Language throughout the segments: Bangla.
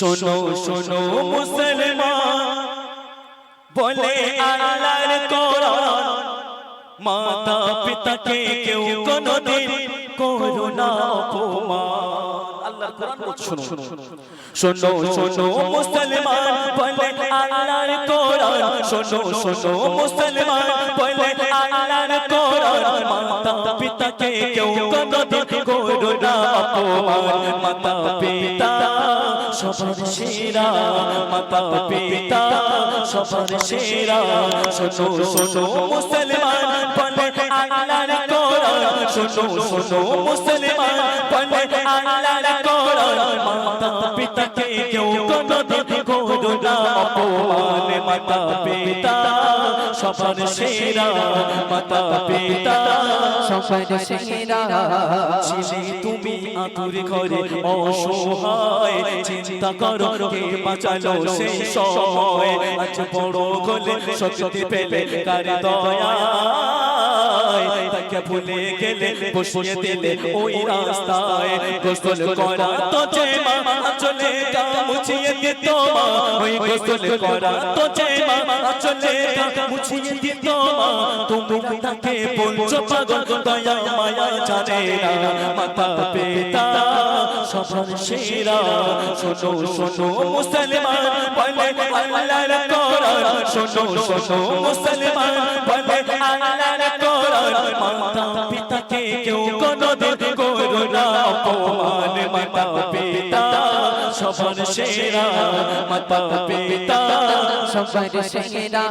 শোনো শোনো মুসলমান। বলে আল্লাহর কোরআন মাতা পিতাকে কেউ কোনোদিন করুণা অপমান আল্লাহর কোরআন বলছে শোনো শোনো শোনো মুসলমান বলে আল্লাহর কোরআন। শোনো শোনো মুসলমান বলে আল্লাহর কোরআন। মাতা পিতাকে কেউ কোনদিন করো না অপমান। মাতা পিতা সবার সেরা। মাতা পিতা সবার সেরা। শোনো শোনো মুসলমান বলে আল্লাহর কোরআন শোনো শোনো, মুসলমান বলে আল্লাহর কোরআন মাতা পিতাকে কেউ কোনদিন করো না অপমান। মাতা পিতা, সবার সেরা মাতা পিতা, সবার সেরা। ছিলে তুমি আতুর ঘরে অসহায়, চিন্তা করো, কে বাঁচালো সেই সময়। আজ বড় গলে শক্তি পেলে কার দয়া। ভুলে গেলে বসিয়ে দিলে ওই রাস্তায় গোসল করা তো যে মা চলে গা মুছিয়ে দিত মা। ওই গোসল করা তো যে মা চলে গা মুছিয়ে দিত মা। তুমি তাকে বলছো পাগল দয়া মায়া জানে না। মাতা পিতা সবার সেরা। শোনো শোনো মুসলমান বলে আল্লাহর কোরআন। শোনো শোনো মুসলমান বলে আল্লাহর কোরআন। মাতা পিতাকে কেউ করো না অপমান মাতা পিতা সবার সেরা মাতা পিতা সবার সেরা।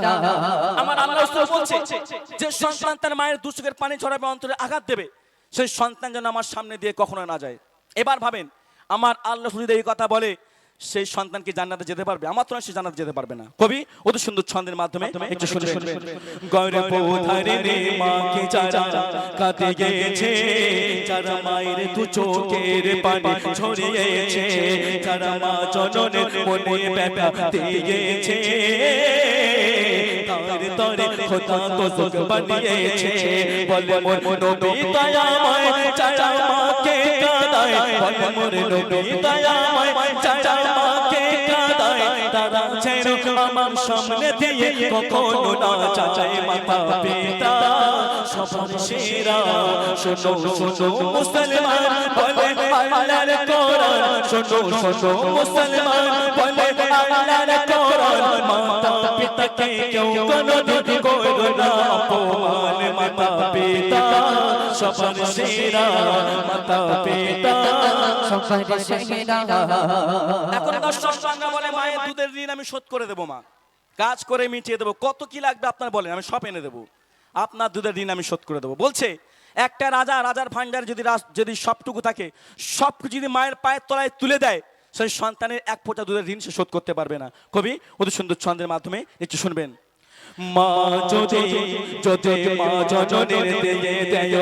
আমার আল্লাহ বলছে যে সন্তান তার মায়ের দুচোখের পানি ছড়াবে অন্তরে আঘাত দেবে। সেই সন্তান যেন আমার সামনে দিয়ে কখনো না যায়। এবার ভাবেন, আমার আল্লাহ এই কথা বলে সেই সন্তান কি জান্নাতে যেতে পারবে। আমার তো সে জান্নাতে যেতে পারবে না। কবি অতি সুন্দর ছন্দের মাধ্যমে একটু শুনে শুনে গৌরব ধারে রে মাকে যারা কাঁদে গেছে। যারা মায়ের দু চোখের পানি ছড়িয়েছে। যারা মা জননের মনে ব্যথা দিয়েছে তার তরে খোদা তোজক বানিয়েছে। বলে মোর নবী দয়াময় চাচা মাকে বলে মোর নবী দয়াময় চাচা কাঁদায় তারা যেন আমার সামনে দিয়ে কখনো না চাচাই মাতা পিতা। সবার সেরা শোনো শোনো মুসলমান বলে আল্লাহর কোরআন। শোনো শোনো মুসলমান বলে আল্লাহর কোরআন। মাতা পিতাকে কেউ কোনদিন করো না অপমান মাতা পিতা। সবার সেরা মাতা পিতা। সবার সেরা এখন দর্শক বাংলা বলে মায়ের দুধের ঋণ আমি শোধ করে দেবো মা। কাজ করে মিটিয়ে দেবো। কত কি লাগবে আপনার বলেন আমি সব এনে দেবো। আপনার দুধের ঋণ আমি শোধ করে দেবো। বলছে একটা রাজা রাজার ভাণ্ডার যদি যদি সবটুকু থাকে সব যদি মায়ের পায়ের তলায় তুলে দেয় সেই সন্তানের এক ফোঁটা দুধের ঋণ সে শোধ করতে পারবে না। কবি অতি সুন্দর ছন্দের মাধ্যমে একটু শুনবেন। মা যদি যদি মা জননের দিয়ে দেয়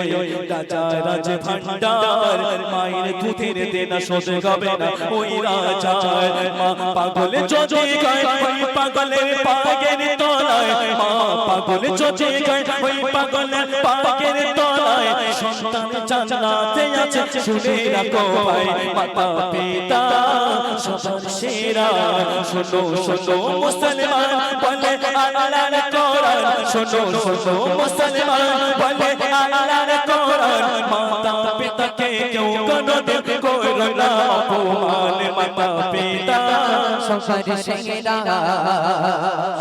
রাজা রাজ ভান্ডার মায়ের দুধের দেনা শোধ গাবে না। ওই রাজা মা পাগলে গায় পাগলে যদি গায় ওই পাগলের পাগের তলায় সন্তান জান্নাতে আছে। শুনে রাখো ভাই মাতা পিতা সবার সেরা। শোনো শোনো মুসলমান বলে আল্লাহর কোরআন। শোনো শোনো মুসলমান বলে আল্লাহর কোরআন। মাতা পিতাকে কেউ কোনদিন করো না অপমান। মাতা পিতা সবার সেরা।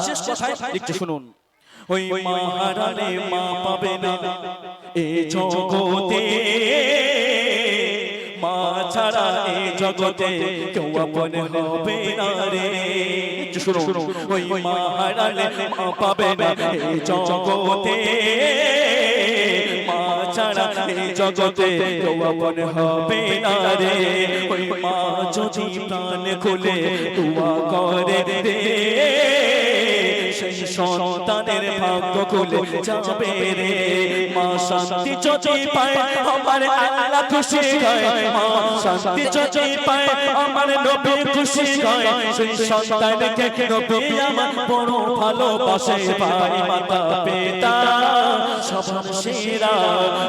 শেষ কথায় একটু শুনুন। ওই মহারানে মা পাবে না। এ জগতে মা ছাড়া এ জগতে কেউ আপন হবে না রে। একটু শুনুন ওই মহারানে মা পাবে না। এ জগতে মা ছাড়া এ জগতে কেউ আপন হবে না রে। ওই মা যদি প্রাণ খুলে দোয়া করে রে সন্তানের ভাগ্য খুলে যাবে রে। মা শান্তি যদি পায় আমার আল্লাহ খুশি হয়। মা শান্তি যদি পায় আমার নবী খুশি হয়। সেই সন্তানকে নবী আমার বড় ভালোবাসে। ভাই মাতা পিতা সবার সেরা।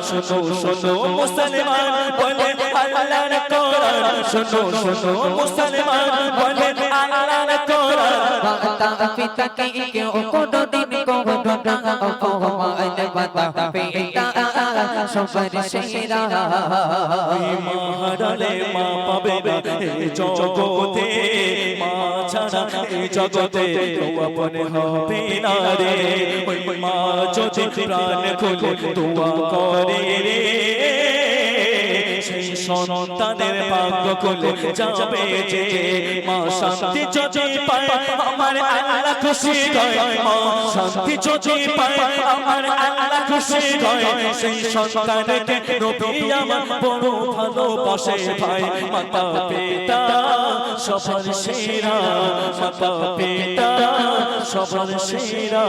শোনো শোনো, মুসলমান, বলে আল্লাহর কোরআন। শোনো শোনো, মুসলমান, বলে আল্লাহর কোরআন। মাতা পিতা কে কেউ কোনো দিন কোনো না অপমান মাতা পিতা সবার সেরা। মারালে মা পাবে না এই জগতে। মা ছাড়া এই জগতে কেউ আপনে হবে না রে। ওই মা যদি প্রাণ খোলে দোয়া করে রে। সন্তানের ভাগ্য খুলে যাবে যে মা শান্তি যদি পায়, আমার আল্লাহ খুশি হয়। মা শান্তি যদি পায়, আমার আল্লাহ খুশি হয়। সেই সন্তানকে নবী আমার বড় ভালোবাসে ভাই। মাতা পিতা সবার সেরা। মাতা পিতা সবার সেরা।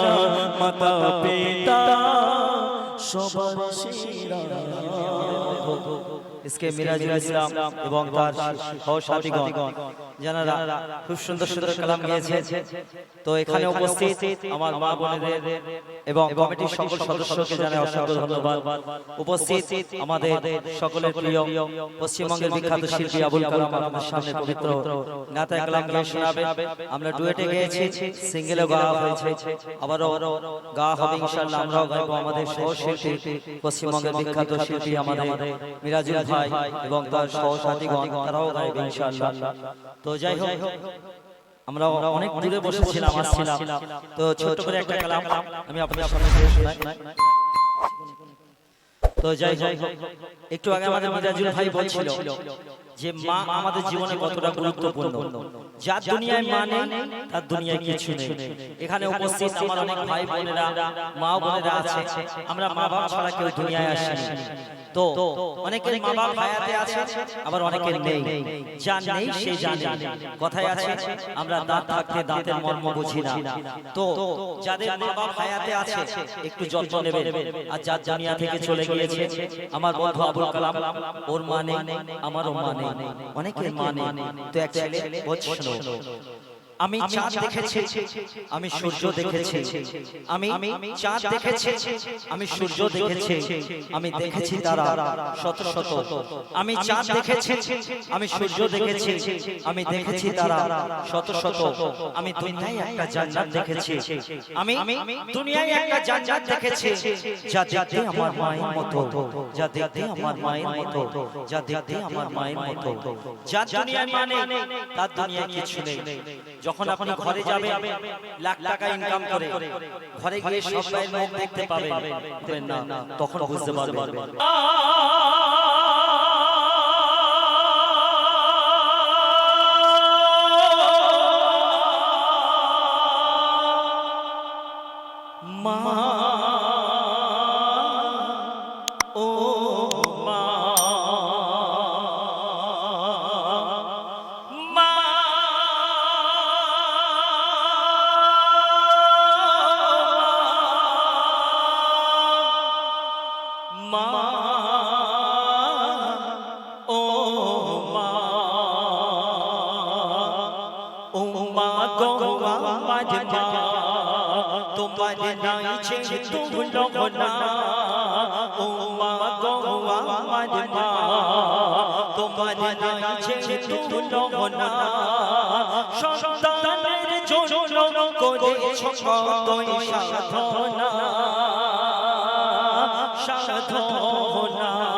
মাতা পিতা সবার সেরা। এসকে মিরাজুল ইসলাম এবং তার সহসাথীগণ যারা খুব সুন্দর সুন্দর কালাম গিয়েছে তো এখানে উপস্থিত আমার মা বোনেদের এবং কমিটির সকল সদস্যকে জানাই অসংখ্য ধন্যবাদ। উপস্থিত আমাদের সকলের প্রিয় পশ্চিমবঙ্গের বিখ্যাত শিল্পী আবুল কালাম আমাদের সামনে পবিত্র নাতায় কালাম গিয়ে শোনাবে। আমরা ডুয়েটে গিয়েছি সিঙ্গেলে গাওয়া হয়েছে। আবারও গা হবে ইনশাআল্লাহ। আমরাও গাইব আমাদের সহশিল্পী পশ্চিমবঙ্গের বিখ্যাত শিল্পী আমাদের মিরাজুল। ভাই এবং তার সহসাথীগণ তারাও গাইবে ইনশাআল্লাহ। তো যাই হোক আমরা অনেক দূরে বসেছিলাম আসছিলাম। তো ছোট করে একটা কালাম আমি আপনাদের সামনে দিয়ে শোনাই। তো যাই যাই একটু আগে আমাদের মিরাজুল ভাই বলছিল। যে মা আমাদের জীবনে কতটা গুরুত্বপূর্ণ। যার দুনিয়ায় মা নেই তার দুনিয়ায় কিছু নেই এখানে উপস্থিত আমার অনেক ভাই বোনেরা মা বোনেরা আছে। আমরা মা বাবা ছাড়া কেউ দুনিয়ায় আসেনি। তো অনেকের মা বাবা হায়াতে আছে আবার অনেকের নেই। যার নেই সে জানে। কথায় আছে আমরা দাঁত থাকতে দাঁতের মর্ম বুঝি না। তো যাদের মা বাবা হায়াতে আছে একটু যত্ন নেবে আর যার দুনিয়া থেকে চলে গিয়েছে আমার বন্ধু আবুল কালাম ওর মা নেই আমারও মা নেই অনেকের মা নেই তো এক ছেলে বলছিল আমি চাঁদ দেখেছি আমি সূর্য দেখেছি আমি আমি চাঁদ দেখেছি আমি সূর্য দেখেছি আমি দেখেছি তারা শত শত আমি চাঁদ দেখেছি আমি সূর্য দেখেছি আমি দেখেছি তারা শত শত আমি দুনিয়ায় একটা জান্নাত দেখেছি আমি দুনিয়ায় একটা জান্নাত দেখেছি যা দেখতে আমার মায়ের মতো যা দেখতে আমার মায়ের মতো যা দেখতে আমার মায়ের মতো যা দুনিয়ায় মানে তার দুনিয়ায় কিছু নেই যখন আপনি ঘরে যাবে লাখ টাকা ইনকাম করে ঘরে গিয়ে সবাই মুখ দেখতে পাবে পাবেন। না তখন বুঝতে পারবেন। ও গো মাঝ মা তোমার নাই ছে তুলো না ও গো মাঝ মা তোমার নাই ছে তুলো না সন্তানের জন্য করেছ কতই সাধনা। সাধনা।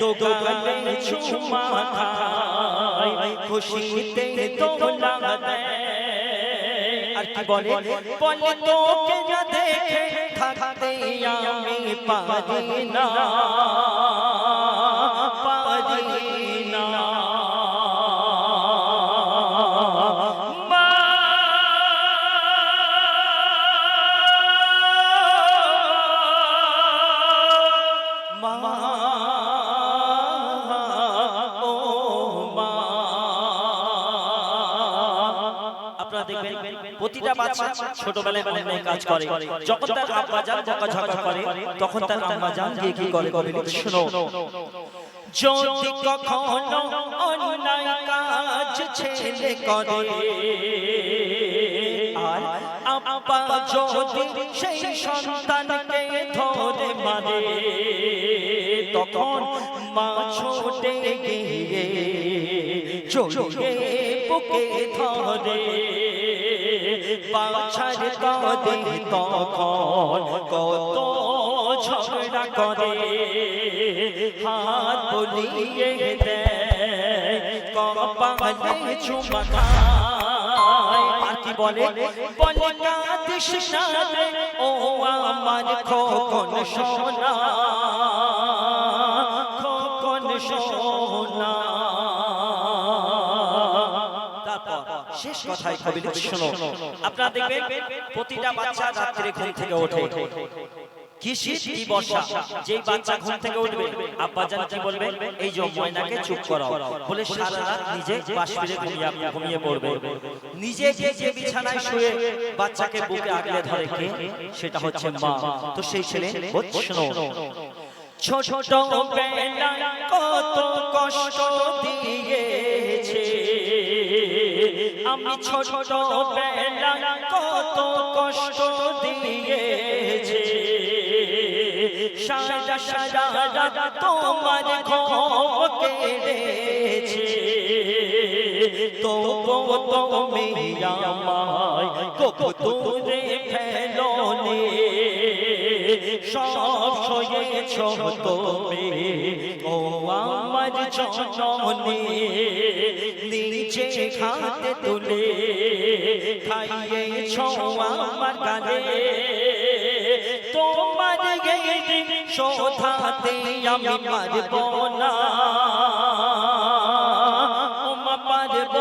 গালে চুমা খায়, খুশিতে দোলা দেয় আর কি বলে? বলে তোকে না দেখে থাকতে আমি পারি প্রতিটা বাচ্চা ছোটবেলায় অন্যায় কাজ করে। যখন তার আব্বা যান বকাঝকা করে, তখন তার আম্মা যান গিয়ে কি করে? বলে শোনো, যদি কখনো অন্যায় কাজ ছেলে করে আব্বা যদি সেই সন্তানকে ধরে মারে, তখন মা ছোটে গিয়ে চলে বুকে ধরে বাছার কাঁদে তখন কত ঝগড়া করে। হাত বলিয়ে দেয় কপালে চুমা কি বলে বলে কাঁদিস না ও আমার খোকন সোনা খোকন সোনা। তারপর শেষ কথায় কবি শোনো। আপনারা দেখবেন প্রতিটা বাচ্চা রাত্রে ঘুম থেকে ওঠে। কি শীত কি বর্ষা? যেই বাচ্চা ঘুম থেকে উঠবে আব্বা জান কি বলবে? এই যে ময়নাকে চুপ করাও। বলে সারা রাত নিজে ফিরে ঘুমিয়ে ঘুমিয়ে পড়বে। নিজে যে যে বিছানায় শুয়ে বাচ্চাকে বুকে আগলে ধরে কে সেটা হচ্ছে মা। তো সেই ছেলে শোনো। ছোট বেলায় কত কষ্ট দিয়েছে। আমি ছোট বেলা কত কষ্ট দিয়েছে। সারা সারা রাত তোমার ঘুম কেড়েছে তবু তুমি সব সয়েছ তুমি। ও আমার জননী নিচে খাতে তুলে খাইয়েছ আমার গালে তোমার শোধাতে আমি পারব না। পারব